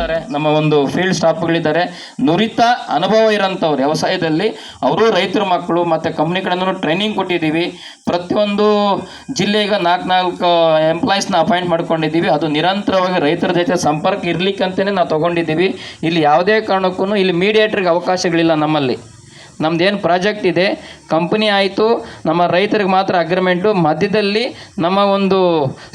ಇದ್ದಾರೆ. ನಮ್ಮ ಒಂದು ಫೀಲ್ಡ್ ಸ್ಟಾಫ್ಗಳಿದ್ದಾರೆ ನುರಿತ ಅನುಭವ ಇರೋಂಥವ್ರು ವ್ಯವಸಾಯದಲ್ಲಿ. ಅವರು ರೈತರ ಮಕ್ಕಳು ಮತ್ತು ಕಂಪ್ನಿ ಕಡೆನೂ ಟ್ರೈನಿಂಗ್ ಕೊಟ್ಟಿದ್ದೀವಿ. ಪ್ರತಿಯೊಂದು ಜಿಲ್ಲೆಗೆ ನಾಲ್ಕು ನಾಲ್ಕು ಎಂಪ್ಲಾಯೀಸ್ನ ಅಪಾಯಿಂಟ್ ಮಾಡ್ಕೊಂಡಿದ್ದೀವಿ. ಅದು ನಿರಂತರವಾಗಿ ರೈತರ ಜೊತೆ ಸಂಪರ್ಕ ಇರಲಿಕ್ಕಂತಲೇ ನಾವು ತೊಗೊಂಡಿದ್ದೀವಿ. ಇಲ್ಲಿ ಯಾವುದೇ ಕಾರಣಕ್ಕೂ ಇಲ್ಲಿ ಮೀಡಿಯೇಟ್ರಿಗೆ ಅವಕಾಶಗಳಿಲ್ಲ ನಮ್ಮಲ್ಲಿ. ನಮ್ದೇನು ಪ್ರಾಜೆಕ್ಟ್ ಇದೆ, ಕಂಪನಿ ಆಯಿತು, ನಮ್ಮ ರೈತರಿಗೆ ಮಾತ್ರ ಅಗ್ರಿಮೆಂಟು ಮಧ್ಯದಲ್ಲಿ ನಮ್ಮ ಒಂದು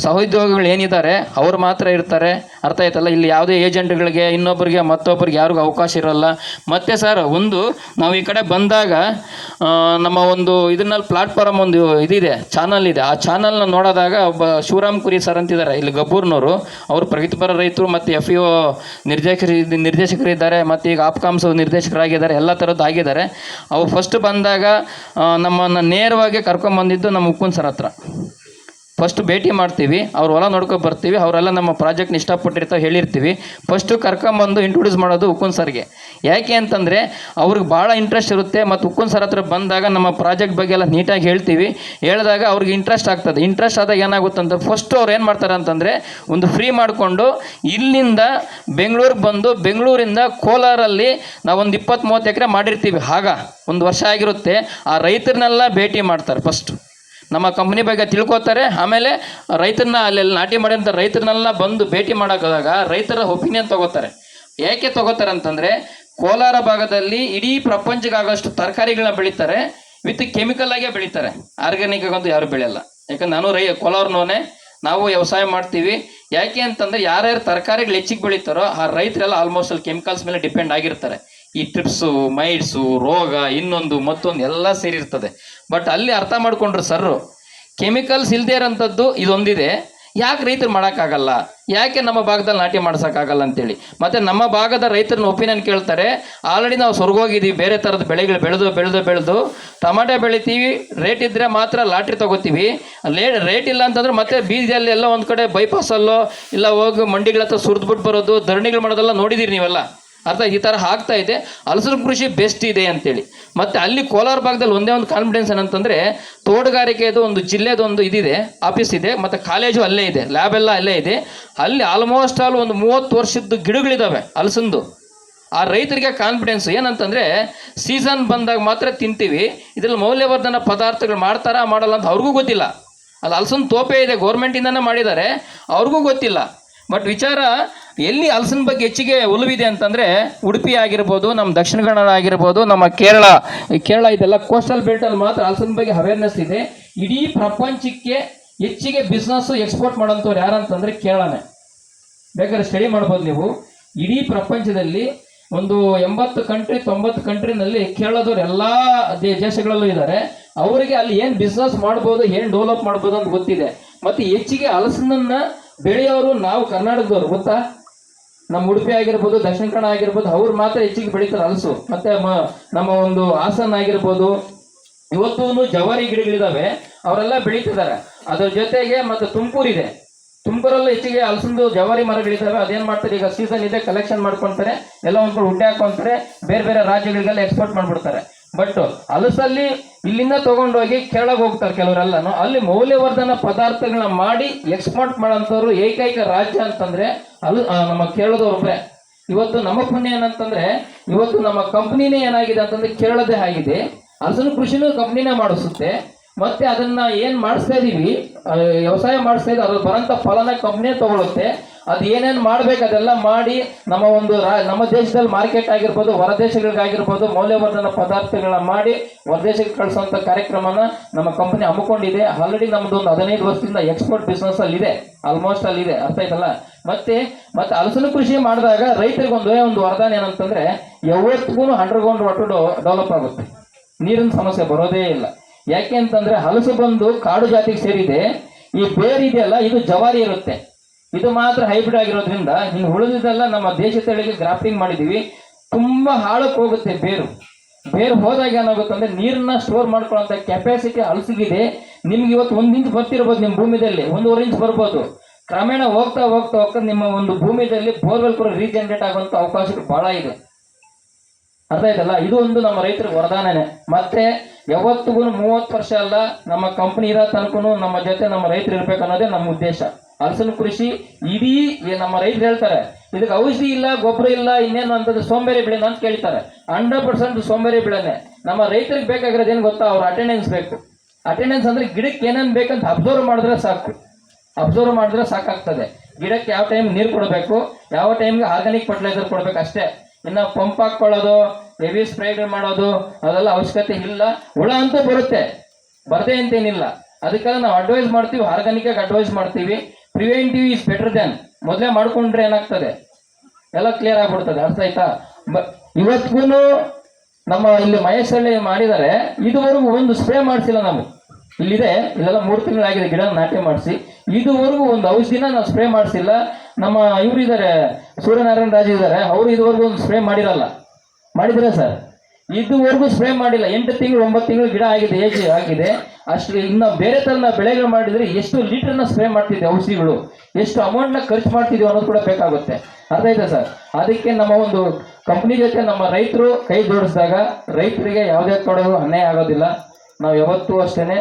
ಸಹೋದ್ಯೋಗಿಗಳು ಏನಿದ್ದಾರೆ, ಅವರು ಮಾತ್ರ ಇರ್ತಾರೆ. ಅರ್ಥ ಆಯ್ತಲ್ಲ? ಇಲ್ಲಿ ಯಾವುದೇ ಏಜೆಂಟ್ಗಳಿಗೆ ಇನ್ನೊಬ್ಬರಿಗೆ ಮತ್ತೊಬ್ಬರಿಗೆ ಯಾರಿಗೂ ಅವಕಾಶ ಇರೋಲ್ಲ. ಮತ್ತು ಸರ್ ಒಂದು ನಾವು ಈ ಕಡೆ ಬಂದಾಗ ನಮ್ಮ ಒಂದು ಇದನ್ನಲ್ಲಿ ಪ್ಲಾಟ್ಫಾರಮ್ ಒಂದು ಇದಿದೆ ಚಾನಲ್ ಇದೆ. ಆ ಚಾನಲ್ನ ನೋಡಿದಾಗ ಒಬ್ಬ ಶಿವರಾಮ್ ಕುರಿ ಸರ್ ಅಂತಿದ್ದಾರೆ, ಇಲ್ಲಿ ಗಬ್ಬೂರ್ನವರು. ಅವರು ಪ್ರಗತಿಪರ ರೈತರು, ಮತ್ತು ಎಫ್ ಇ ಓ ನಿರ್ದೇಶಕರು ನಿರ್ದೇಶಕರಿದ್ದಾರೆ, ಮತ್ತು ಈಗ ಆಪ್ಕಾಮ್ಸ್ ನಿರ್ದೇಶಕರಾಗಿದ್ದಾರೆ, ಎಲ್ಲ ಥರದ್ದು ಆಗಿದ್ದಾರೆ. ಅವು ಫಸ್ಟ್ ಬಂದಾಗ ನಮ್ಮನ್ನು ನೇರವಾಗಿ ಕರ್ಕೊಂಬಂದಿದ್ದು ನಮ್ಮ ಉಕ್ಕುನ್ ಸರ್ ಹತ್ರ. ಫಸ್ಟ್ ಭೇಟಿ ಮಾಡ್ತೀವಿ, ಅವ್ರ ಹೊಲ ನೋಡ್ಕೊ ಬರ್ತೀವಿ, ಅವರೆಲ್ಲ ನಮ್ಮ ಪ್ರಾಜೆಕ್ಟ್ನ ಇಷ್ಟಪಟ್ಟಿರ್ತಾವೆ ಹೇಳಿರ್ತೀವಿ. ಫಸ್ಟು ಕರ್ಕೊಂಬಂದು ಇಂಟ್ರೊಡ್ಯೂಸ್ ಮಾಡೋದು ಉಕ್ಕುನ್ ಸರ್ಗೆ. ಯಾಕೆ ಅಂತಂದರೆ, ಅವ್ರಿಗೆ ಭಾಳ ಇಂಟ್ರೆಸ್ಟ್ ಇರುತ್ತೆ ಮತ್ತು ಉಕ್ಕುನ್ ಸರ್ ಹತ್ರ ಬಂದಾಗ ನಮ್ಮ ಪ್ರಾಜೆಕ್ಟ್ ಬಗ್ಗೆ ಎಲ್ಲ ನೀಟಾಗಿ ಹೇಳ್ತೀವಿ. ಹೇಳಿದಾಗ ಅವ್ರಿಗೆ ಇಂಟ್ರೆಸ್ಟ್ ಆಗ್ತದೆ. ಇಂಟ್ರೆಸ್ಟ್ ಆದಾಗ ಏನಾಗುತ್ತೆ ಅಂತ ಫಸ್ಟು ಅವ್ರು ಏನು ಮಾಡ್ತಾರೆ ಅಂತಂದರೆ, ಒಂದು ಫ್ರೀ ಮಾಡಿಕೊಂಡು ಇಲ್ಲಿಂದ ಬೆಂಗಳೂರಿಗೆ ಬಂದು ಬೆಂಗಳೂರಿಂದ ಕೋಲಾರಲ್ಲಿ ನಾವೊಂದು ಇಪ್ಪತ್ತು ಮೂವತ್ತು ಎಕರೆ ಮಾಡಿರ್ತೀವಿ. ಆಗ ಒಂದು ವರ್ಷ ಆಗಿರುತ್ತೆ, ಆ ರೈತರನ್ನೆಲ್ಲ ಭೇಟಿ ಮಾಡ್ತಾರೆ ಫಸ್ಟ್ ನಮ್ಮ ಕಂಪ್ನಿ ಬಗ್ಗೆ ತಿಳ್ಕೊತಾರೆ. ಆಮೇಲೆ ರೈತರನ್ನ ಅಲ್ಲೆಲ್ಲ ನಾಟಿ ಮಾಡಿದಂಥ ರೈತರನ್ನೆಲ್ಲ ಬಂದು ಭೇಟಿ ಮಾಡೋಕ್ಕಾದಾಗ ರೈತರ ಒಪಿನಿಯನ್ ತಗೋತಾರೆ. ಯಾಕೆ ತಗೋತಾರೆ ಅಂತಂದರೆ ಕೋಲಾರ ಭಾಗದಲ್ಲಿ ಇಡೀ ಪ್ರಪಂಚಕ್ಕಾಗೋಷ್ಟು ತರಕಾರಿಗಳನ್ನ ಬೆಳೀತಾರೆ, ವಿತ್ ಕೆಮಿಕಲ್ ಆಗೇ ಬೆಳೀತಾರೆ. ಆರ್ಗ್ಯಾನಿಕ್ ಆಗಂತೂ ಯಾರು ಬೆಳೆಯಲ್ಲ. ಯಾಕಂದ್ರೆ ನಾನು ರೈ ಕೋಲಾರನೋನೆ ನಾವು ವ್ಯವಸಾಯ ಮಾಡ್ತೀವಿ. ಯಾಕೆ ಅಂತಂದರೆ ಯಾರ್ಯಾರು ತರಕಾರಿಗಳು ಹೆಚ್ಚಿಗೆ ಬೆಳೀತಾರೋ ಆ ರೈತರೆಲ್ಲ ಆಲ್ಮೋಸ್ಟ್ ಅಲ್ಲಿ ಕೆಮಿಕಲ್ಸ್ ಮೇಲೆ ಡಿಪೆಂಡ್ ಆಗಿರ್ತಾರೆ. ಈ ಟ್ರಿಪ್ಸು ಮೈಡ್ಸು ರೋಗ, ಇನ್ನೊಂದು, ಮತ್ತೊಂದು ಎಲ್ಲ ಸೇರಿರ್ತದೆ. ಬಟ್ ಅಲ್ಲಿ ಅರ್ಥ ಮಾಡ್ಕೊಂಡ್ರು ಸರ್ರು ಕೆಮಿಕಲ್ಸ್ ಇಲ್ಲದೇ ಇರೋಂಥದ್ದು ಇದೊಂದಿದೆ. ಯಾಕೆ ರೈತರು ಮಾಡೋಕ್ಕಾಗಲ್ಲ? ಯಾಕೆ ನಮ್ಮ ಭಾಗದಲ್ಲಿ ನಾಟಿ ಮಾಡ್ಸೋಕ್ಕಾಗಲ್ಲ ಅಂತೇಳಿ. ಮತ್ತು ನಮ್ಮ ಭಾಗದ ರೈತರನ್ನ ಒಪಿನಿಯನ್ ಕೇಳ್ತಾರೆ, ಆಲ್ರೆಡಿ ನಾವು ಸ್ವರ್ಗೋಗಿದ್ದೀವಿ, ಬೇರೆ ಥರದ ಬೆಳೆಗಳು ಬೆಳೆದು ಬೆಳೆದು ಬೆಳೆದು, ಟಮಾಟೆ ಬೆಳಿತೀವಿ ರೇಟ್ ಇದ್ದರೆ ಮಾತ್ರ ಲಾಟ್ರಿ ತಗೋತೀವಿ, ಲೇ ರೇಟ್ ಇಲ್ಲ ಅಂತಂದ್ರೆ ಮತ್ತೆ ಬೀದಿಯಲ್ಲಿ ಎಲ್ಲ ಒಂದು ಕಡೆ ಬೈಪಾಸಲ್ಲೋ ಇಲ್ಲ ಹೋಗಿ ಮಂಡಿಗಳ ಹತ್ರ ಸುರಿದ್ಬಿಟ್ಟು ಬರೋದು, ಧರಣಿಗಳು ಮಾಡೋದೆಲ್ಲ ನೋಡಿದ್ದೀರಿ ನೀವೆಲ್ಲ? ಅರ್ಥ, ಈ ಥರ ಆಗ್ತಾ ಇದೆ. ಹಲಸರು ಕೃಷಿ ಬೆಸ್ಟ್ ಇದೆ ಅಂತೇಳಿ. ಮತ್ತು ಅಲ್ಲಿ ಕೋಲಾರ ಭಾಗದಲ್ಲಿ ಒಂದೇ ಒಂದು ಕಾನ್ಫಿಡೆನ್ಸ್ ಏನಂತಂದರೆ, ತೋಟಗಾರಿಕೆದು ಒಂದು ಜಿಲ್ಲೆದು ಒಂದು ಇದಿದೆ ಆಫೀಸ್ ಇದೆ, ಮತ್ತು ಕಾಲೇಜು ಅಲ್ಲೇ ಇದೆ ಲ್ಯಾಬ್ ಎಲ್ಲ ಅಲ್ಲೇ ಇದೆ. ಅಲ್ಲಿ ಆಲ್ಮೋಸ್ಟ್ ಆಲ್ ಒಂದು ಮೂವತ್ತು ವರ್ಷದ್ದು ಗಿಡಗಳಿದ್ದಾವೆ ಹಲಸಂದು ಆ ರೈತರಿಗೆ ಕಾನ್ಫಿಡೆನ್ಸ್ ಏನಂತಂದರೆ ಸೀಸನ್ ಬಂದಾಗ ಮಾತ್ರ ತಿಂತೀವಿ, ಇದರಲ್ಲಿ ಮೌಲ್ಯವರ್ಧನ ಪದಾರ್ಥಗಳು ಮಾಡ್ತಾರಾ ಮಾಡಲ್ಲ ಅಂತ ಅವ್ರಿಗೂ ಗೊತ್ತಿಲ್ಲ. ಅದು ಹಲಸಂದು ತೋಪೆ ಇದೆ ಗೌರ್ಮೆಂಟಿಂದನೇ ಮಾಡಿದ್ದಾರೆ, ಅವ್ರಿಗೂ ಗೊತ್ತಿಲ್ಲ. ಬಟ್ ವಿಚಾರ ಎಲ್ಲಿ ಹಲಸಿನ ಬಗ್ಗೆ ಹೆಚ್ಚಿಗೆ ಒಲವಿದೆ ಅಂತಂದರೆ ಉಡುಪಿ ಆಗಿರ್ಬೋದು, ನಮ್ಮ ದಕ್ಷಿಣ ಕನ್ನಡ ಆಗಿರ್ಬೋದು, ನಮ್ಮ ಕೇರಳ. ಕೇರಳ ಇದೆಲ್ಲ ಕೋಸ್ಟಲ್ ಬೆಲ್ಟಲ್ಲಿ ಮಾತ್ರ ಹಲಸಿನ ಬಗ್ಗೆ ಅವೇರ್ನೆಸ್ ಇದೆ. ಇಡೀ ಪ್ರಪಂಚಕ್ಕೆ ಹೆಚ್ಚಿಗೆ ಬಿಸ್ನೆಸ್ಸು ಎಕ್ಸ್ಪೋರ್ಟ್ ಮಾಡೋಂಥವ್ರು ಯಾರಂತಂದರೆ ಕೇರಳನೇ. ಬೇಕಾದ್ರೆ ಸ್ಟಡಿ ಮಾಡ್ಬೋದು ನೀವು. ಇಡೀ ಪ್ರಪಂಚದಲ್ಲಿ ಒಂದು ಎಂಬತ್ತು ಕಂಟ್ರಿ ತೊಂಬತ್ತು ಕಂಟ್ರಿನಲ್ಲಿ ಕೇರಳದವ್ರು ಎಲ್ಲ ದೇಶಗಳಲ್ಲೂ ಇದ್ದಾರೆ. ಅವರಿಗೆ ಅಲ್ಲಿ ಏನು ಬಿಸ್ನೆಸ್ ಮಾಡ್ಬೋದು, ಏನು ಡೆವಲಪ್ ಮಾಡ್ಬೋದು ಅಂತ ಗೊತ್ತಿದೆ. ಮತ್ತು ಹೆಚ್ಚಿಗೆ ಹಲಸನ್ನ ಬೆಳೆಯೋರು ನಾವು ಕರ್ನಾಟಕದವ್ರು, ಗೊತ್ತಾ? ನಮ್ಮ ಉಡುಪಿ ಆಗಿರ್ಬೋದು, ದಕ್ಷಿಣ ಕನ್ನಡ ಆಗಿರ್ಬೋದು, ಅವ್ರು ಮಾತ್ರ ಹೆಚ್ಚಿಗೆ ಬೆಳೀತಾರೆ ಹಲಸು ಮತ್ತೆ ನಮ್ಮ ಒಂದು ಹಾಸನ ಆಗಿರ್ಬೋದು ಇವತ್ತು ಜವಾರಿ ಗಿಡಗಳಿದಾವೆ, ಅವರೆಲ್ಲ ಬೆಳೀತಿದ್ದಾರೆ. ಅದ್ರ ಜೊತೆಗೆ ಮತ್ತೆ ತುಮಕೂರಿದೆ ತುಮಕೂರಲ್ಲೂ ಹೆಚ್ಚಿಗೆ ಹಲಸಂದು ಜವಾರಿ ಮರಗಳಿದ್ದಾವೆ ಅದೇನ್ ಮಾಡ್ತಾರೆ, ಈಗ ಸೀಸನ್ ಇದೆ ಕಲೆಕ್ಷನ್ ಮಾಡ್ಕೊಂತಾರೆ, ಎಲ್ಲ ಒಂದ್ ಹುಡ್ಡೆ ಹಾಕೊಂತಾರೆ ಬೇರೆ ಬೇರೆ ರಾಜ್ಯಗಳಿಗೆಲ್ಲ ಎಕ್ಸ್ಪೋರ್ಟ್ ಮಾಡ್ಬಿಡ್ತಾರೆ. ಬಟ್ ಹಲಸಲ್ಲಿ ಇಲ್ಲಿಂದ ತಗೊಂಡೋಗಿ ಕೆಳಗೆ ಹೋಗ್ತಾರೆ ಕೆಲವರೆಲ್ಲನೂ. ಅಲ್ಲಿ ಮೌಲ್ಯವರ್ಧನ ಪದಾರ್ಥಗಳನ್ನ ಮಾಡಿ ಎಕ್ಸ್ಪೋರ್ಟ್ ಮಾಡೋಂಥವ್ರು ಏಕೈಕ ರಾಜ್ಯ ಅಂತಂದ್ರೆ ಅಲ್ಲಿ ನಮ್ಮ ಕೇರಳದವ್ರೊಬ್ರೆ ಇವತ್ತು ನಮ್ಮ ಪುಣ್ಯ ಏನಂತಂದ್ರೆ, ಇವತ್ತು ನಮ್ಮ ಕಂಪ್ನಿನೇ ಏನಾಗಿದೆ ಅಂತಂದ್ರೆ ಕೇರಳದೇ ಆಗಿದೆ. ಹಲಸಿನ ಕೃಷಿನೂ ಕಂಪ್ನಿನೇ ಮಾಡಿಸುತ್ತೆ. ಮತ್ತೆ ಅದನ್ನ ಏನ್ ಮಾಡಿಸ್ತಾ ಇದೀವಿ ವ್ಯವಸಾಯ ಮಾಡಿಸ್ತಾ ಇದ್ದೀವಿ ಅದ್ರ ಬರೋಂಥ ಫಲನ ಕಂಪ್ನಿಯೇ ತಗೊಳುತ್ತೆ. ಅದು ಏನೇನು ಮಾಡ್ಬೇಕು ಅದೆಲ್ಲ ಮಾಡಿ ನಮ್ಮ ಒಂದು ನಮ್ಮ ದೇಶದಲ್ಲಿ ಮಾರ್ಕೆಟ್ ಆಗಿರ್ಬೋದು ಹೊರದೇಶಗಳಿಗಾಗಿರ್ಬೋದು ಮೌಲ್ಯವರ್ಧನ ಪದಾರ್ಥಗಳನ್ನ ಮಾಡಿ ಹೊರದೇಶಕ್ಕೆ ಕಳಿಸುವಂಥ ಕಾರ್ಯಕ್ರಮನ ನಮ್ಮ ಕಂಪನಿ ಹಮ್ಮಿಕೊಂಡಿದೆ. ಆಲ್ರೆಡಿ ನಮ್ದು ಒಂದು ಹದಿನೈದು ವರ್ಷದಿಂದ ಎಕ್ಸ್ಪೋರ್ಟ್ ಬಿಸ್ನೆಸ್ ಅಲ್ಲಿ ಇದೆ. ಆಲ್ಮೋಸ್ಟ್ ಅಲ್ಲಿ ಇದೆ. ಅರ್ಥ ಆಯ್ತಲ್ಲ? ಮತ್ತೆ ಮತ್ತೆ ಹಲಸಿನ ಕೃಷಿ ಮಾಡಿದಾಗ ರೈತರಿಗೆ ಒಂದು ಒಂದು ವರದಾನ ಏನಂತಂದ್ರೆ ಯಾವತ್ತಿಗೂ ಅಂಡರ್ಗ್ರೌಂಡ್ ವಾಟರ್ ಡೆವಲಪ್ ಆಗುತ್ತೆ. ನೀರಿನ ಸಮಸ್ಯೆ ಬರೋದೇ ಇಲ್ಲ. ಯಾಕೆ ಅಂತಂದ್ರೆ ಹಲಸು ಬಂದು ಕಾಡು ಜಾತಿಗೆ ಸೇರಿದೆ. ಈ ಬೇರ್ ಇದೆಯಲ್ಲ ಇದು ಜವಾರಿ ಇರುತ್ತೆ. ಇದು ಮಾತ್ರ ಹೈಬ್ರಿಡ್ ಆಗಿರೋದ್ರಿಂದ ಇನ್ನು ಉಳಿದಿದ್ದೆಲ್ಲ ನಮ್ಮ ದೇಶ ತಳಿಗೆ ಗ್ರಾಫ್ಟಿಂಗ್ ಮಾಡಿದೀವಿ ತುಂಬಾ ಹಾಳಕ್ಕೆ ಹೋಗುತ್ತೆ ಬೇರು. ಬೇರು ಹೋದಾಗ ಏನಾಗುತ್ತೆ ಅಂದ್ರೆ ನೀರನ್ನ ಸ್ಟೋರ್ ಮಾಡ್ಕೊಳ್ಳೋಂಥ ಕೆಪಾಸಿಟಿ ಹಲಸಿಗಿದೆ. ನಿಮ್ಗೆ ಇವತ್ತು ಒಂದು ಇಂಚ್ ಬರ್ತಿರ್ಬೋದು ನಿಮ್ಮ ಭೂಮಿದಲ್ಲಿ, ಒಂದೂವರೆ ಇಂಚ್ ಬರ್ಬೋದು. ಕ್ರಮೇಣ ಹೋಗ್ತಾ ಹೋಗ್ತಾ ಹೋಗ್ತಾ ನಿಮ್ಮ ಒಂದು ಭೂಮಿದಲ್ಲಿ ಬೋರ್ವೆಲ್ ಕೂಡ ರೀಜನರೇಟ್ ಆಗುವಂಥ ಅವಕಾಶಗಳು ಬಹಳ ಇದೆ. ಅರ್ಥ ಆಯ್ತಲ್ಲ? ಇದು ಒಂದು ನಮ್ಮ ರೈತರ ವರದಾನನೇ. ಮತ್ತೆ ಯಾವತ್ತಿಗೂ ಮೂವತ್ತು ವರ್ಷ ಅಲ್ಲ, ನಮ್ಮ ಕಂಪ್ನಿ ಇರೋ ತನಕನು ನಮ್ಮ ಜೊತೆ ನಮ್ಮ ರೈತರು ಇರ್ಬೇಕು ಅನ್ನೋದೇ ನಮ್ಮ ಉದ್ದೇಶ. ಹಲಸಿನ ಕೃಷಿ ಇಡೀ ನಮ್ಮ ರೈತರು ಹೇಳ್ತಾರೆ, ಇದಕ್ಕೆ ಔಷಧಿ ಇಲ್ಲ, ಗೊಬ್ಬರ ಇಲ್ಲ, ಇನ್ನೇನು ಅಂತದ್ದು ಸೋಂಬೇರಿ ಬೆಳೆನ ಅಂತ ಕೇಳ್ತಾರೆ. ಹಂಡ್ರೆಡ್ ಪರ್ಸೆಂಟ್ ಸೋಂಬೇರಿ ಬೆಳೆನೆ. ನಮ್ಮ ರೈತರಿಗೆ ಬೇಕಾಗಿರೋದು ಏನು ಗೊತ್ತಾ? ಅವ್ರ ಅಟೆಂಡೆನ್ಸ್ ಬೇಕು. ಅಟೆಂಡೆನ್ಸ್ ಅಂದ್ರೆ ಗಿಡಕ್ಕೆ ಏನೇನು ಬೇಕಂತ ಅಬ್ಸರ್ವ್ ಮಾಡಿದ್ರೆ ಸಾಕು. ಅಬ್ಸರ್ವ್ ಮಾಡಿದ್ರೆ ಸಾಕಾಗ್ತದೆ. ಗಿಡಕ್ಕೆ ಯಾವ ಟೈಮ್ ನೀರು ಕೊಡಬೇಕು, ಯಾವ ಟೈಮ್ಗೆ ಆರ್ಗಾನಿಕ್ ಫರ್ಟಿಲೈಸರ್ ಕೊಡ್ಬೇಕು ಅಷ್ಟೇ. ಇನ್ನು ಪಂಪ್ ಹಾಕ್ಕೊಳ್ಳೋದು ಹೆವಿ ಸ್ಪ್ರೇ ಮಾಡೋದು, ಅದೆಲ್ಲ ಅವಶ್ಯಕತೆ ಇಲ್ಲ. ಹುಳ ಅಂತೂ ಬರುತ್ತೆ. ಬರದೇ ಅಂತೇನಿಲ್ಲ. ಅದಕ್ಕೆಲ್ಲ ನಾವು ಅಡ್ವೈಸ್ ಮಾಡ್ತೀವಿ ಆರ್ಗ್ಯಾನಿಕ್ ಆಗಿ ಅಡ್ವೈಸ್ ಮಾಡ್ತೀವಿ. ಪ್ರಿವೆಂಟಿವ್ ಈಸ್ ಬೆಟರ್ ದೆನ್ ಮೊದಲೇ ಮಾಡಿಕೊಂಡ್ರೆ ಏನಾಗ್ತದೆ? ಎಲ್ಲ ಕ್ಲಿಯರ್ ಆಗ್ಬಿಡ್ತದೆ, ಅರ್ಥ ಆಯ್ತಾ? ಇವತ್ತಿಗೂ ನಮ್ಮ ಇಲ್ಲಿ ಮಹೇಶಲ್ಲಿ ಮಾಡಿದ್ದಾರೆ, ಇದುವರೆಗೂ ಒಂದು ಸ್ಪ್ರೇ ಮಾಡಿಸಿಲ್ಲ ನಾವು. ಇಲ್ಲಿದೆ ಇಲ್ಲೆಲ್ಲ ಮೂರು ತಿಂಗಳಾಗಿದೆ ಗಿಡ ನಾಟಿ ಮಾಡಿಸಿ. ಇದುವರೆಗೂ ಒಂದು ಔಷಧಿನ ನಾವು ಸ್ಪ್ರೇ ಮಾಡಿಸಿಲ್ಲ. ನಮ್ಮ ಇವರು ಇದ್ದಾರೆ ಸೂರ್ಯನಾರಾಯಣ ರಾಜ್ ಇದ್ದಾರೆ, ಅವರು ಇದುವರೆಗೂ ಒಂದು ಸ್ಪ್ರೇ ಮಾಡಿರಲ್ಲ. ಮಾಡಿದ್ರೆ ಸರ್? ಇದುವರೆಗೂ ಸ್ಪ್ರೇ ಮಾಡಿಲ್ಲ. ಎಂಟು ತಿಂಗಳು, ಒಂಬತ್ತು ತಿಂಗಳು ಗಿಡ ಆಗಿದೆ, ಏಜ್ ಆಗಿದೆ. ಅಷ್ಟು ಇನ್ನು ಬೇರೆ ಥರ ನಾವು ಬೆಳೆಗಳು ಮಾಡಿದ್ರೆ ಎಷ್ಟು ಲೀಟರ್ನ ಸ್ಪ್ರೇ ಮಾಡ್ತಿದ್ದೆ ಔಷಧಿಗಳು? ಎಷ್ಟು ಅಮೌಂಟ್ನ ಖರ್ಚು ಮಾಡ್ತಿದ್ದೀವಿ ಅನ್ನೋದು ಕೂಡ ಬೇಕಾಗುತ್ತೆ. ಅರ್ಥ ಆಯ್ತಾ ಸರ್? ಅದಕ್ಕೆ ನಮ್ಮ ಒಂದು ಕಂಪ್ನಿ ಜೊತೆ ನಮ್ಮ ರೈತರು ಕೈ ಜೋಡಿಸಿದಾಗ ರೈತರಿಗೆ ಯಾವುದೇ ಕೊಡೋದು ಅನ್ಯಾಯ ಆಗೋದಿಲ್ಲ. ನಾವು ಯಾವತ್ತೂ ಅಷ್ಟೇ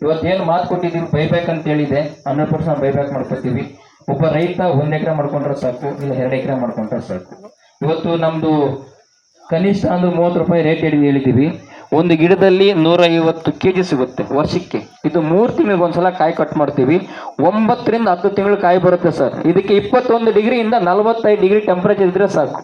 ಇವತ್ತೇನು ಮಾತು ಕೊಟ್ಟಿದ್ದೀವಿ ಬೈಬ್ಯಾಕ್ ಅಂತ ಹೇಳಿದೆ. ಹಂಡ್ರೆಡ್ ಪರ್ಸೆಂಟ್ ಬೈಬ್ಯಾಕ್ ಮಾಡ್ಕೊತೀವಿ. ಒಬ್ಬ ರೈತ ಒಂದು ಎಕರೆ ಮಾಡ್ಕೊಂಡ್ರೆ ಸಾಕು, ಇಲ್ಲ ಎರಡು ಎಕರೆ ಮಾಡ್ಕೊಂಡ್ರೆ ಸಾಕು. ಇವತ್ತು ನಮ್ಮದು ಕನಿಷ್ಠ ಅಂದ್ರೆ ಮೂವತ್ತು ರೂಪಾಯಿ ರೇಟ್ ಹಿಡಿದು ಹೇಳಿದ್ದೀವಿ. ಒಂದು ಗಿಡದಲ್ಲಿ ನೂರೈವತ್ತು ಕೆ ಜಿ ಸಿಗುತ್ತೆ ವರ್ಷಕ್ಕೆ. ಇದು ಮೂರು ತಿಂಗಳಿಗೆ ಒಂದ್ಸಲ ಕಾಯಿ ಕಟ್ ಮಾಡ್ತೀವಿ. ಒಂಬತ್ತರಿಂದ ಹತ್ತು ತಿಂಗಳು ಕಾಯಿ ಬರುತ್ತೆ ಸರ್ ಇದಕ್ಕೆ ಇಪ್ಪತ್ತೊಂದು ಡಿಗ್ರಿಯಿಂದ ನಲವತ್ತೈದು ಡಿಗ್ರಿ ಟೆಂಪ್ರೇಚರ್ ಇದ್ರೆ ಸಾಕು.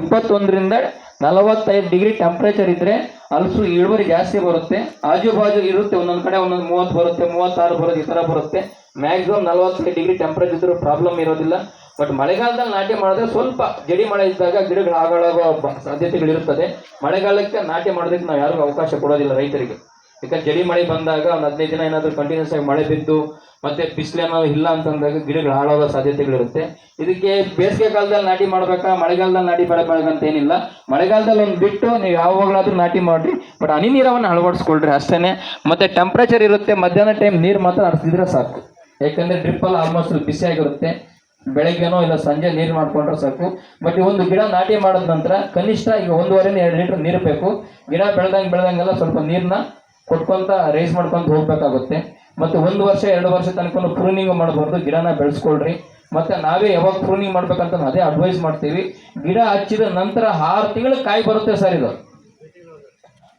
ಇಪ್ಪತ್ತೊಂದರಿಂದ ನಲವತ್ತೈದು ಡಿಗ್ರಿ ಟೆಂಪ್ರೇಚರ್ ಇದ್ರೆ ಅಲ್ಸು ಇಳುವರಿ ಜಾಸ್ತಿ ಬರುತ್ತೆ. ಆಜು ಬಾಜು ಇರುತ್ತೆ ಒಂದೊಂದು ಕಡೆ, ಒಂದೊಂದು ಮೂವತ್ತು ಬರುತ್ತೆ, ಮೂವತ್ತಾರು ಬರುತ್ತೆ, ಈ ಥರ ಬರುತ್ತೆ. ಮ್ಯಾಕ್ಸಿಮಮ್ ನಲವತ್ತೈದು ಡಿಗ್ರಿ ಟೆಂಪ್ರೇಚರ್ ಇದ್ರೂ ಪ್ರಾಬ್ಲಮ್ ಇರೋದಿಲ್ಲ. ಬಟ್ ಮಳೆಗಾಲದಲ್ಲಿ ನಾಟಿ ಮಾಡಿದ್ರೆ ಸ್ವಲ್ಪ ಜಡಿ ಮಳೆ ಇದ್ದಾಗ ಗಿಡಗಳು ಬ- ಸಾಧ್ಯತೆಗಳಿರುತ್ತದೆ ಮಳೆಗಾಲಕ್ಕೆ ನಾಟಿ ಮಾಡೋದಕ್ಕೆ ನಾವು ಯಾರಿಗೂ ಅವಕಾಶ ಕೊಡೋದಿಲ್ಲ ರೈತರಿಗೆ. ಯಾಕಂದ್ರೆ ಜಡಿ ಮಳೆ ಬಂದಾಗ ಒಂದು ಹದಿನೈದು ದಿನ ಏನಾದರೂ ಕಂಟಿನ್ಯೂಸ್ ಆಗಿ ಮಳೆ ಬಿದ್ದು ಮತ್ತೆ ಬಿಸಿಲೇನೋ ಇಲ್ಲ ಅಂತಂದಾಗ ಗಿಡಗಳು ಹಾಳಾಗೋ ಸಾಧ್ಯತೆಗಳಿರುತ್ತೆ ಇದಕ್ಕೆ ಬೇಸಿಗೆ ಕಾಲದಲ್ಲಿ ನಾಟಿ ಮಾಡಬೇಕಾ? ಮಳೆಗಾಲದಲ್ಲಿ ನಾಟಿ ಮಾಡಬೇಕಂತ ಏನಿಲ್ಲ. ಮಳೆಗಾಲದಲ್ಲಿ ಒಂದು ಬಿಟ್ಟು ನೀವು ಯಾವಾಗಲಾದ್ರೂ ನಾಟಿ ಮಾಡ್ರಿ. ಬಟ್ ಹನಿ ನೀರವನ್ನು ಅಳವಡಿಸ್ಕೊಳ್ರಿ ಅಷ್ಟೇ ಮತ್ತೆ ಟೆಂಪ್ರೇಚರ್ ಇರುತ್ತೆ, ಮಧ್ಯಾಹ್ನ ಟೈಮ್ ನೀರು ಮಾತ್ರ ಹರಿಸಿದ್ರೆ ಸಾಕು. ಯಾಕಂದ್ರೆ ಡ್ರಿಪ್ಪಲ್ಲಿ ಆಲ್ಮೋಸ್ಟ್ ಬಿಸಿಯಾಗಿರುತ್ತೆ. ಬೆಳಗ್ಗೆನೋ ಇಲ್ಲ ಸಂಜೆ ನೀರು ಮಾಡಿಕೊಂಡ್ರೆ ಸಾಕು. ಬಟ್ ಒಂದು ಗಿಡ ನಾಟಿ ಮಾಡಿದ ನಂತರ ಕನಿಷ್ಠ ಈಗ ಒಂದೂವರೆ ಎರಡು ಲೀಟರ್ ನೀರು ಬೇಕು. ಗಿಡ ಬೆಳೆದಂಗೆ ಬೆಳೆದಂಗೆಲ್ಲ ಸ್ವಲ್ಪ ನೀರನ್ನ ಕೊಟ್ಕೊಂತ ರೈಸ್ ಮಾಡ್ಕೊಂತ ಹೋಗ್ಬೇಕಾಗುತ್ತೆ. ಮತ್ತೆ ಒಂದು ವರ್ಷ, ಎರಡು ವರ್ಷ ತನಕ ಪ್ರೂನಿಂಗ್ ಮಾಡಬಾರ್ದು. ಗಿಡನ ಬೆಳೆಸ್ಕೊಳ್ರಿ. ಮತ್ತೆ ನಾವೇ ಯಾವಾಗ ಪ್ರೂನಿಂಗ್ ಮಾಡ್ಬೇಕಂತ ಅದೇ ಅಡ್ವೈಸ್ ಮಾಡ್ತೀವಿ. ಗಿಡ ಹಚ್ಚಿದ ನಂತರ ಆರು ತಿಂಗಳು ಕಾಯಿ ಬರುತ್ತೆ ಸರ್ ಇದು.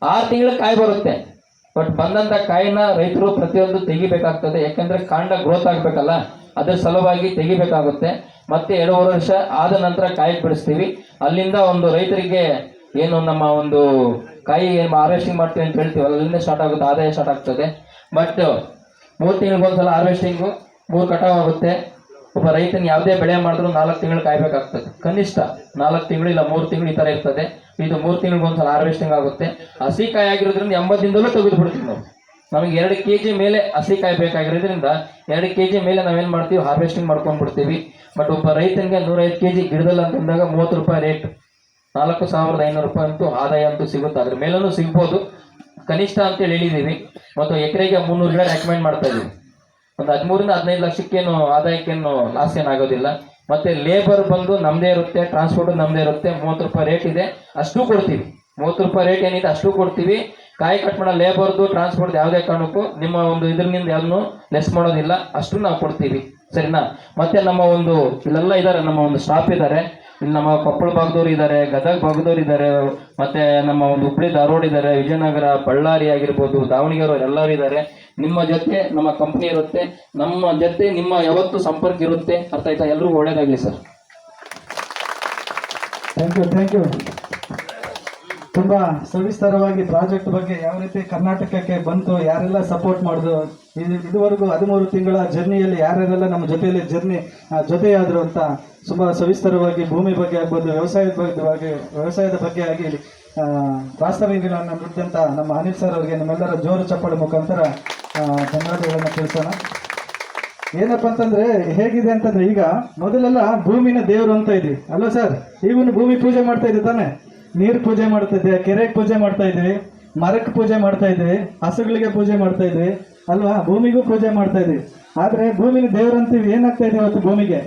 ಆರು ತಿಂಗಳು ಕಾಯಿ ಬರುತ್ತೆ. ಬಟ್ ಬಂದಂತ ಕಾಯಿನ ರೈತರು ಪ್ರತಿಯೊಂದು ತೆಗಿಬೇಕಾಗ್ತದೆ. ಯಾಕಂದ್ರೆ ಕಾಂಡ ಗ್ರೋತ್ ಆಗ್ಬೇಕಲ್ಲ. ಅದ್ರ ಸಲುವಾಗಿ ತೆಗಿಬೇಕಾಗುತ್ತೆ. ಮತ್ತೆ ಎರಡೂವರೆ ವರ್ಷ ಆದ ನಂತರ ಕಾಯಿ ಬಿಡಿಸ್ತೀವಿ. ಅಲ್ಲಿಂದ ಒಂದು ರೈತರಿಗೆ ಏನು ನಮ್ಮ ಒಂದು ಕಾಯಿ ಏನು ಹಾರ್ವೆಸ್ಟಿಂಗ್ ಮಾಡ್ತೀವಿ ಅಂತ ಹೇಳ್ತೀವಿ ಅಲ್ಲಿಂದ ಸ್ಟಾರ್ಟ್ ಆಗುತ್ತೆ, ಆದಾಯ ಸ್ಟಾರ್ಟ್ ಆಗ್ತದೆ. ಬಟ್ ಮೂರು ತಿಂಗಳಿಗೊಂದ್ಸಲ ಹಾರ್ವೆಸ್ಟಿಂಗು ಮೂರು ಕಟಾವ್ ಆಗುತ್ತೆ. ಒಬ್ಬ ರೈತನ ಯಾವುದೇ ಬೆಳೆ ಮಾಡಿದ್ರು ನಾಲ್ಕು ತಿಂಗಳು ಕಾಯ್ಬೇಕಾಗ್ತದೆ. ಕನಿಷ್ಠ ನಾಲ್ಕು ತಿಂಗಳು ಇಲ್ಲ ಮೂರು ತಿಂಗಳು ಈ ಥರ ಇರ್ತದೆ. ಇದು ಮೂರು ತಿಂಗಳಿಗೆ ಒಂದ್ಸಲ ಹಾರ್ವೆಸ್ಟಿಂಗ್ ಆಗುತ್ತೆ. ಹಸಿ ಕಾಯಿ ಆಗಿರೋದ್ರಿಂದ ಎಂಬತ್ತಿಂದಲೂ ತೆಗೆದು ಬಿಡ್ತೀವಿ ನಾವು. ನಮಗೆ ಎರಡು ಕೆ ಜಿ ಮೇಲೆ ಹಸಿ ಕಾಯಿ ಬೇಕಾಗಿರೋದ್ರಿಂದ ಎರಡು ಕೆ ಜಿ ಮೇಲೆ ನಾವೇನು ಮಾಡ್ತೀವಿ? ಹಾರ್ವೆಸ್ಟಿಂಗ್ ಮಾಡ್ಕೊಂಡು ಬಿಡ್ತೀವಿ. ಬಟ್ ಒಬ್ಬ ರೈತನಿಗೆ ನೂರೈದು ಕೆ ಜಿ ಗಿಡದಲ್ಲಿ ಅಂತಂದಾಗ ಮೂವತ್ತು ರೂಪಾಯಿ ರೇಟ್ ನಾಲ್ಕು ಸಾವಿರದ ಐನೂರು ರೂಪಾಯಿ ಅಂತೂ ಆದಾಯ ಅಂತೂ ಸಿಗುತ್ತೆ. ಅದ್ರ ಮೇಲೂ ಸಿಗ್ಬೋದು. ಕನಿಷ್ಠ ಅಂತೇಳಿ ಹೇಳಿದ್ದೀವಿ ಮತ್ತು ಎಕರೆಗೆ ಮುನ್ನೂರು ಗಿಡ ರೆಕಮೆಂಡ್ ಮಾಡ್ತಾ ಇದ್ದೀವಿ ಒಂದು ಹದಿಮೂರಿಂದ ಹದಿನೈದು ಲಕ್ಷಕ್ಕೇನು ಆದಾಯಕ್ಕೇನು ಲಾಸ್ ಏನಾಗೋದಿಲ್ಲ ಮತ್ತೆ ಲೇಬರ್ ಬಂದು ನಮ್ಮದೇ ಇರುತ್ತೆ ಟ್ರಾನ್ಸ್ಪೋರ್ಟ್ ನಮ್ಮದೇ ಇರುತ್ತೆ, ಮೂವತ್ತು ರೂಪಾಯಿ ರೇಟ್ ಇದೆ. ಅಷ್ಟು ಕೊಡ್ತೀವಿ. ಮೂವತ್ತು ರೂಪಾಯಿ ರೇಟ್ ಏನಿದೆ ಅಷ್ಟು ಕೊಡ್ತೀವಿ. ಕಾಯಿ ಕಟ್ ಮಾಡೋ ಲೇಬರ್ದು ಟ್ರಾನ್ಸ್ಪೋರ್ಟ್ ಯಾವುದೇ ಕಾರಣಕ್ಕೂ ನಿಮ್ಮ ಒಂದು ಇದರಿಂದ ಯಾವ್ದನ್ನು ಲೆಸ್ ಮಾಡೋದಿಲ್ಲ. ಅಷ್ಟು ನಾವು ಕೊಡ್ತೀವಿ. ಸರಿನಾ? ಮತ್ತೆ ನಮ್ಮ ಒಂದು ಇಲ್ಲೆಲ್ಲ ಇದ್ದಾರೆ ನಮ್ಮ ಒಂದು ಸ್ಟಾಫ್ ಇದ್ದಾರೆ ಇಲ್ಲಿ ನಮ್ಮ ಕೊಪ್ಪಳ ಭಾಗದವ್ರು ಇದ್ದಾರೆ ಗದಗ ಭಾಗದವ್ರು ಇದ್ದಾರೆ ಮತ್ತೆ ನಮ್ಮ ಒಂದು ಹುಬ್ಳಿ ಧಾರವಾಡ ಇದ್ದಾರೆ ವಿಜಯನಗರ, ಬಳ್ಳಾರಿ ಆಗಿರ್ಬೋದು, ದಾವಣಗೆರೆ ಎಲ್ಲರೂ ಇದ್ದಾರೆ ನಿಮ್ಮ ಜೊತೆ ನಮ್ಮ ಕಂಪ್ನಿ ಇರುತ್ತೆ. ನಮ್ಮ ಜೊತೆ ನಿಮ್ಮ ಯಾವತ್ತು ಸಂಪರ್ಕ ಇರುತ್ತೆ. ಅರ್ಥ ಆಯ್ತಾ? ಎಲ್ರಿಗೂ ಒಳ್ಳೇದಾಗಲಿ sir. Thank you thank you ತುಂಬಾ ಸವಿಸ್ತಾರವಾಗಿ ಪ್ರಾಜೆಕ್ಟ್ ಬಗ್ಗೆ ಯಾವ ರೀತಿ ಕರ್ನಾಟಕಕ್ಕೆ ಬಂತು ಯಾರೆಲ್ಲ ಸಪೋರ್ಟ್ ಮಾಡಿದ್ರು ಇದು ಇದುವರೆಗೂ ಹದಿಮೂರು ತಿಂಗಳ ಜರ್ನಿಯಲ್ಲಿ ಯಾರ್ಯಾರೆಲ್ಲ ನಮ್ಮ ಜೊತೆಯಲ್ಲಿ ಜರ್ನಿ ಜೊತೆಯಾದರು ಅಂತ ತುಂಬಾ ಸವಿಸ್ತಾರವಾಗಿ ಭೂಮಿ ಬಗ್ಗೆ ಆಗ್ಬೋದು ವ್ಯವಸಾಯದ ಬಗ್ಗೆ ವ್ಯವಸಾಯದ ಬಗ್ಗೆ ಆಗಿ ಆ, ವಾಸ್ತವಿಕಗಳನ್ನು ನುಡಿದಂತ ನಮ್ಮ ಅನಿಲ್ ಸರ್ ಅವರಿಗೆ ನಮ್ಮೆಲ್ಲರ ಜೋರು ಚಪ್ಪಾಳೆ ಮುಖಾಂತರ ಧನ್ಯವಾದಗಳನ್ನು ತಿಳಿಸೋಣ. ಏನಪ್ಪಾ ಅಂತಂದ್ರೆ ಹೇಗಿದೆ ಅಂತಂದ್ರೆ ಈಗ ಮೊದಲೆಲ್ಲ ಭೂಮಿನ ದೇವರು ಅಂತ ಇದ್ವಿ ಅಲ್ವಾ ಸರ್ ಈಗಿನ ಭೂಮಿ ಪೂಜೆ ಮಾಡ್ತಾ ಇದ್ದೆ ತಾನೆ? ನೀರು ಪೂಜೆ ಮಾಡ್ತಾ ಇದ್ದೀವಿ, ಕೆರೆಗೆ ಪೂಜೆ ಮಾಡ್ತಾ ಇದ್ವಿ ಮರಕ್ಕೆ ಪೂಜೆ ಮಾಡ್ತಾ ಇದ್ವಿ ಹಸುಗಳಿಗೆ ಪೂಜೆ ಮಾಡ್ತಾ ಇದ್ವಿ ಅಲ್ವಾ? ಭೂಮಿಗೂ ಪೂಜೆ ಮಾಡ್ತಾ ಇದ್ವಿ ಆದ್ರೆ ಭೂಮಿನ ದೇವರಂತೀವಿ, ಏನಾಗ್ತಾ ಇದೆ ಇವತ್ತು ಭೂಮಿಗೆ?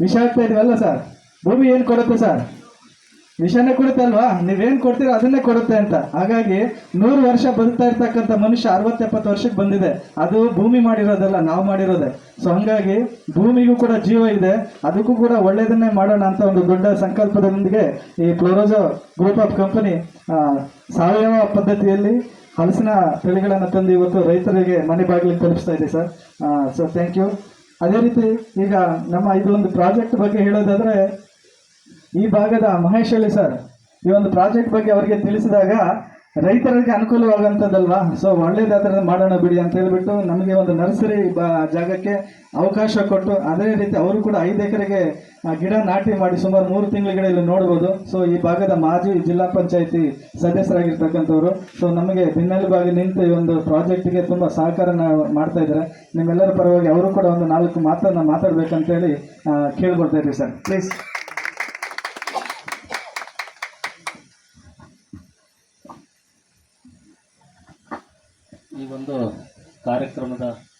ವಿಷ ಆಗ್ತಾ ಇದೀವಲ್ಲ ಸರ್? ಭೂಮಿ ಏನ್ ಕೊಡುತ್ತೆ ಸರ್? ವಿಷನೇ ಕೊಡುತ್ತಲ್ವಾ? ನೀವೇನ್ ಕೊಡ್ತೀರೋ ಅದನ್ನೇ ಕೊಡುತ್ತೆ ಅಂತ. ಹಾಗಾಗಿ ನೂರು ವರ್ಷ ಬದುಕ್ತಾ ಇರ್ತಕ್ಕಂಥ ಮನುಷ್ಯ ಅರವತ್ತು ಎಪ್ಪತ್ತು ವರ್ಷಕ್ಕೆ ಬಂದಿದೆ. ಅದು ಭೂಮಿ ಮಾಡಿರೋದಲ್ಲ, ನಾವು ಮಾಡಿರೋದೆ. ಸೊ ಹಂಗಾಗಿ ಭೂಮಿಗೂ ಕೂಡ ಜೀವ ಇದೆ. ಅದಕ್ಕೂ ಕೂಡ ಒಳ್ಳೇದನ್ನೇ ಮಾಡೋಣ ಅಂತ ಒಂದು ದೊಡ್ಡ ಸಂಕಲ್ಪದೊಂದಿಗೆ ಈ ಕ್ಲೋರೋಜೋ ಗ್ರೂಪ್ ಆಫ್ ಕಂಪನಿ ಸಾವಯವ ಪದ್ಧತಿಯಲ್ಲಿ ಹಲಸಿನ ತಳಿಗಳನ್ನು ತಂದು ಇವತ್ತು ರೈತರಿಗೆ ಮನೆ ಬಾಗಿಲಿಗೆ ತಲುಪಿಸ್ತಾ ಇದೆ ಸರ್. ಸೊ ಥ್ಯಾಂಕ್ ಯು ಅದೇ ರೀತಿ ಈಗ ನಮ್ಮ ಇದೊಂದು ಪ್ರಾಜೆಕ್ಟ್ ಬಗ್ಗೆ ಹೇಳೋದಾದ್ರೆ ಈ ಭಾಗದ ಮಹೇಶ್ ಹೇಳಿ ಸರ್, ಈ ಒಂದು ಪ್ರಾಜೆಕ್ಟ್ ಬಗ್ಗೆ ಅವರಿಗೆ ತಿಳಿಸಿದಾಗ ರೈತರಿಗೆ ಅನುಕೂಲವಾಗಂಥದ್ದಲ್ವಾ ಸೊ ಒಳ್ಳೇದಾದ್ರೆ ಮಾಡೋಣ ಬಿಡಿ ಅಂತ ಹೇಳ್ಬಿಟ್ಟು ನಮಗೆ ಒಂದು ನರ್ಸರಿ ಜಾಗಕ್ಕೆ ಅವಕಾಶ ಕೊಟ್ಟು ಅದೇ ರೀತಿ ಅವರು ಕೂಡ ಐದು ಎಕರೆಗೆ ಗಿಡ ನಾಟಿ ಮಾಡಿ ಸುಮಾರು ಮೂರು ತಿಂಗಳ ಇಲ್ಲಿ ನೋಡ್ಬೋದು. ಸೊ ಈ ಭಾಗದ ಮಾಜಿ ಜಿಲ್ಲಾ ಪಂಚಾಯಿತಿ ಸದಸ್ಯರಾಗಿರ್ತಕ್ಕಂಥವ್ರು. ಸೊ ನಮಗೆ ಬೆನ್ನೆಲುಬಾಗಿ ನಿಂತು ಈ ಒಂದು ಪ್ರಾಜೆಕ್ಟ್ಗೆ ತುಂಬ ಸಹಕಾರ ಮಾಡ್ತಾ ಇದ್ದಾರೆ. ನಿಮ್ಮೆಲ್ಲರ ಪರವಾಗಿ ಅವರು ಕೂಡ ಒಂದು ನಾಲ್ಕು ಮಾತನ್ನು ಮಾತಾಡಬೇಕಂತೇಳಿ ಕೇಳ್ಕೊಡ್ತಾ ಇದ್ದೀವಿ ಸರ್. ಪ್ಲೀಸ್ ಈ ಒಂದು ಕಾರ್ಯಕ್ರಮದ